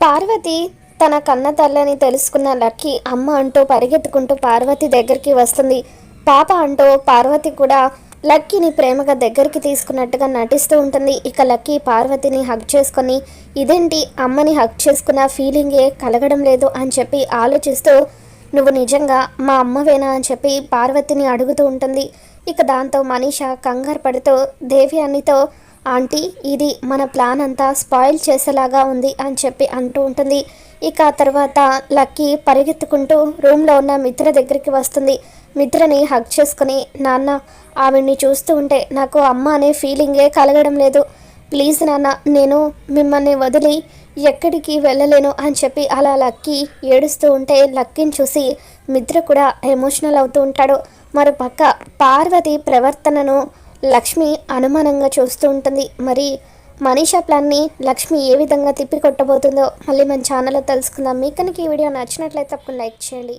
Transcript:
పార్వతి తన కన్న తల్లని తెలుసుకున్న లక్కీ అమ్మ అంటూ పరిగెత్తుకుంటూ పార్వతి దగ్గరికి వస్తుంది. పాప అంటూ పార్వతి కూడా లక్కీని ప్రేమగా దగ్గరికి తీసుకున్నట్టుగా నటిస్తూ ఉంటుంది. ఇక లక్కీ పార్వతిని హక్ చేసుకొని ఇదేంటి? అమ్మని హక్ చేసుకున్న ఫీలింగే కలగడం లేదు అని చెప్పి ఆలోచిస్తూ నువ్వు నిజంగా మా అమ్మవేనా? అని చెప్పి పార్వతిని అడుగుతూ ఉంటుంది. ఇక దాంతో మనీష కంగారు పడుతూ దేవి అన్నితో ఆంటీ ఇది మన ప్లాన్ అంతా స్పాయిల్ చేసేలాగా ఉంది అని చెప్పి అంటూ ఉంటుంది. ఇక ఆ తర్వాత లక్కీ పరిగెత్తుకుంటూ రూమ్లో ఉన్న మిత్ర దగ్గరికి వస్తుంది. మిత్రని హక్ చేసుకుని నాన్న ఆవిడ్ని చూస్తూ ఉంటే నాకు అమ్మ అనే ఫీలింగే కలగడం లేదు. ప్లీజ్ నాన్న నేను మిమ్మల్ని వదిలి ఎక్కడికి వెళ్ళలేను అని చెప్పి అలా లక్కీ ఏడుస్తూ ఉంటే లక్కీని చూసి మిత్ర కూడా ఎమోషనల్ అవుతూ ఉంటాడు. మరోపక్క పార్వతి ప్రవర్తనను లక్ష్మి అనుమానంగా చూస్తూ ఉంటుంది. మరి మనీషా ప్లాన్ని లక్ష్మి ఏ విధంగా తిప్పి కొట్టబోతుందో మళ్ళీ మన ఛానల్లో తెలుసుకుందాం. మీకు కనుక ఈ వీడియో నచ్చినట్లయితే తప్పకుండా లైక్ చేయండి.